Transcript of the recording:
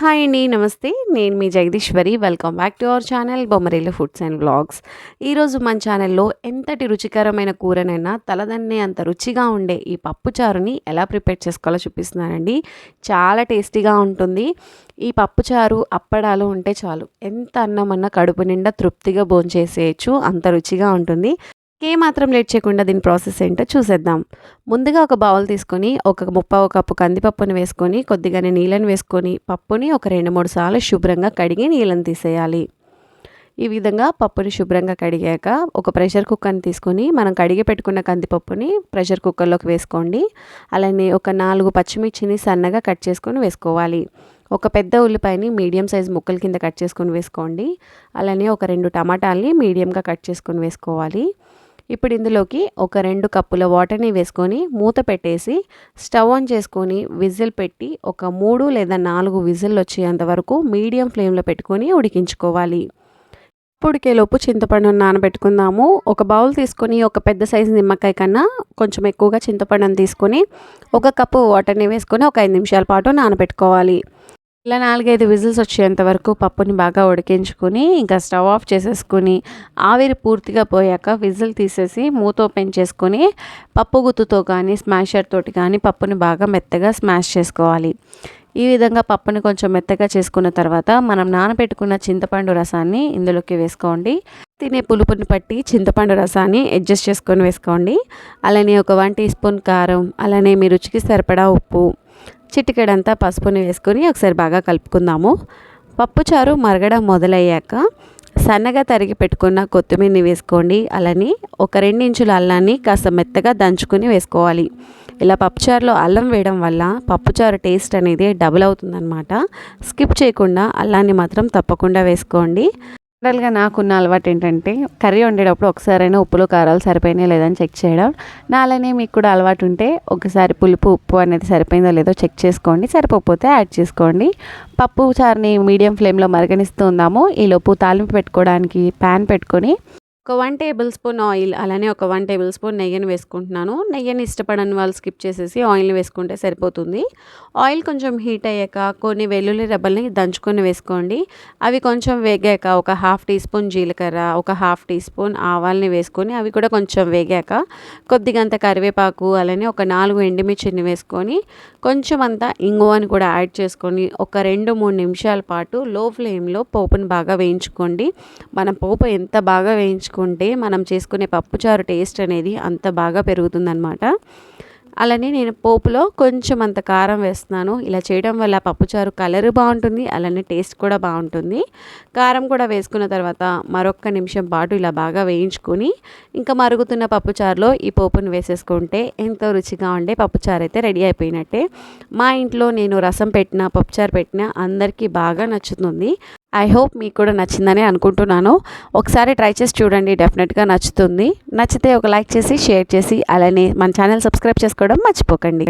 Hi అండి నమస్తే. నేను మీ Jagadeeswari. Welcome back to our channel Bommarelu foods and blogs ఈరోజు మన ఛానల్లో ఎంతటి రుచికరమైన కూరనైనా తలదన్నే అంత రుచిగా ఉండే ఈ పప్పు చారుని ఎలా ప్రిపేర్ చేసుకోవాలో చూపిస్తున్నానండి. చాలా టేస్టీగా ఉంటుంది. ఈ పప్పు చారు అప్పడాలు ఉంటే చాలు. ఎంత అన్నమన్నా కడుపు నిండా తృప్తిగా భోంచేసేయచ్చు. అంత రుచిగా ఉంటుంది. ఏ మాత్రం లేట్ చేయకుండా దీని ప్రాసెస్ ఏంటో చూసేద్దాం. ముందుగా ఒక బౌల్ తీసుకొని ఒక ముప్పావు కప్పు కందిపప్పుని వేసుకొని కొద్దిగానే నీళ్ళని వేసుకొని పప్పుని ఒక రెండు మూడు సార్లు శుభ్రంగా కడిగి నీళ్ళని తీసేయాలి. ఈ విధంగా పప్పుని శుభ్రంగా కడిగాక ఒక ప్రెషర్ కుక్కర్ని తీసుకొని మనం కడిగి పెట్టుకున్న కందిపప్పుని ప్రెషర్ కుక్కర్లోకి వేసుకోండి. అలానే ఒక నాలుగు పచ్చిమిర్చిని సన్నగా కట్ చేసుకొని వేసుకోవాలి. ఒక పెద్ద ఉల్లిపాయని మీడియం సైజ్ ముక్కల కింద కట్ చేసుకొని వేసుకోండి. అలానే ఒక రెండు టమాటాలని మీడియంగా కట్ చేసుకొని వేసుకోవాలి. ఇప్పుడు ఇందులోకి ఒక రెండు కప్పుల వాటర్ని వేసుకొని మూత పెట్టేసి స్టవ్ ఆన్ చేసుకొని విజిల్ పెట్టి ఒక మూడు లేదా నాలుగు విజిల్ వచ్చేంత వరకు మీడియం ఫ్లేమ్లో పెట్టుకొని ఉడికించుకోవాలి. ఉడికేలోపు చింతపండును నానబెట్టుకుందాము. ఒక బౌల్ తీసుకొని ఒక పెద్ద సైజు నిమ్మకాయ కన్నా కొంచెం ఎక్కువగా చింతపండుని తీసుకొని ఒక కప్పు వాటర్ని వేసుకొని ఒక ఐదు నిమిషాల పాటు నానబెట్టుకోవాలి. ఇలా నాలుగైదు విజిల్స్ వచ్చేంత వరకు పప్పుని బాగా ఉడికించుకొని ఇంకా స్టవ్ ఆఫ్ చేసేసుకుని ఆవిరి పూర్తిగా పోయాక విజిల్ తీసేసి మూత ఓపెన్ చేసుకొని పప్పు గుత్తుతో కానీ స్మాషర్ తోటి కానీ పప్పుని బాగా మెత్తగా స్మాష్ చేసుకోవాలి. ఈ విధంగా పప్పుని కొంచెం మెత్తగా చేసుకున్న తర్వాత మనం నానబెట్టుకున్న చింతపండు రసాన్ని ఇందులోకి వేసుకోండి. తినే పులుపుని పట్టి చింతపండు రసాన్ని అడ్జస్ట్ చేసుకొని వేసుకోండి. అలానే ఒక వన్ టీ స్పూన్ కారం అలానే మీ రుచికి సరిపడా ఉప్పు చిటికెడంతా పసుపుని వేసుకొని ఒకసారి బాగా కలుపుకుందాము. పప్పుచారు మరగడం మొదలయ్యాక సన్నగా తరిగి పెట్టుకున్న కొత్తిమీరని వేసుకోండి. అలానే ఒక రెండించుల అల్లాన్ని కాస్త మెత్తగా దంచుకొని వేసుకోవాలి. ఇలా పప్పుచారులో అల్లం వేయడం వల్ల పప్పుచారు టేస్ట్ అనేది డబుల్ అవుతుందన్నమాట. స్కిప్ చేయకుండా అల్లాన్ని మాత్రం తప్పకుండా వేసుకోండి. జనరల్గా నాకున్న అలవాటు ఏంటంటే కర్రీ వండేటప్పుడు ఒకసారైనా ఉప్పులు కారాలు సరిపోయినాయి లేదని చెక్ చేయడం. నాలనే మీకు కూడా అలవాటు ఉంటే ఒకసారి పులుపు ఉప్పు అనేది సరిపోయిందో లేదో చెక్ చేసుకోండి. సరిపోతే యాడ్ చేసుకోండి. పప్పు చారుని మీడియం ఫ్లేమ్లో మరగనిస్తూ ఉందాము. ఈలోపు తాలింపు పెట్టుకోవడానికి ప్యాన్ పెట్టుకొని ఒక వన్ టేబుల్ స్పూన్ ఆయిల్ అలానే ఒక వన్ టేబుల్ స్పూన్ నెయ్యిని వేసుకుంటున్నాను. నెయ్యిని ఇష్టపడని వాళ్ళు స్కిప్ చేసేసి ఆయిల్ని వేసుకుంటే సరిపోతుంది. ఆయిల్ కొంచెం హీట్ అయ్యాక కొన్ని వెల్లుల్లి రెబ్బల్ని దంచుకొని వేసుకోండి. అవి కొంచెం వేగాక ఒక హాఫ్ టీ స్పూన్ జీలకర్ర ఒక హాఫ్ టీ స్పూన్ ఆవాల్ని వేసుకొని అవి కూడా కొంచెం వేగాక కొద్దిగంత కరివేపాకు అలానే ఒక నాలుగు ఎండుమిర్చిని వేసుకొని కొంచెం అంత ఇంగువని కూడా యాడ్ చేసుకొని ఒక రెండు మూడు నిమిషాల పాటు లో ఫ్లేమ్లో పోపుని బాగా వేయించుకోండి. మన పోపు ఎంత బాగా వేయించుకో చేసుకుంటే మనం చేసుకునే పప్పుచారు టేస్ట్ అనేది అంత బాగా పెరుగుతుందనమాట అలానే నేను పోపులో కొంచెం అంత కారం వేస్తున్నాను. ఇలా చేయడం వల్ల పప్పుచారు కలర్ బాగుంటుంది అలానే టేస్ట్ కూడా బాగుంటుంది. కారం కూడా వేసుకున్న తర్వాత మరొక్క నిమిషం పాటు ఇలా బాగా వేయించుకొని ఇంకా మరుగుతున్న పప్పుచారులో ఈ పోపును వేసేసుకుంటే ఎంతో రుచిగా ఉండే పప్పుచారు అయితే రెడీ అయిపోయినట్టే. మా ఇంట్లో నేను రసం పెట్టిన పప్పుచారు పెట్టిన అందరికీ బాగా నచ్చుతుంది. ఐ హోప్ మీకు కూడా నచ్చిందని అనుకుంటున్నాను. ఒకసారి ట్రై చేసి చూడండి డెఫినెట్గా నచ్చుతుంది. నచ్చితే ఒక లైక్ చేసి షేర్ చేసి అలానే మన ఛానల్ సబ్స్క్రైబ్ చేసుకోవడం మర్చిపోకండి.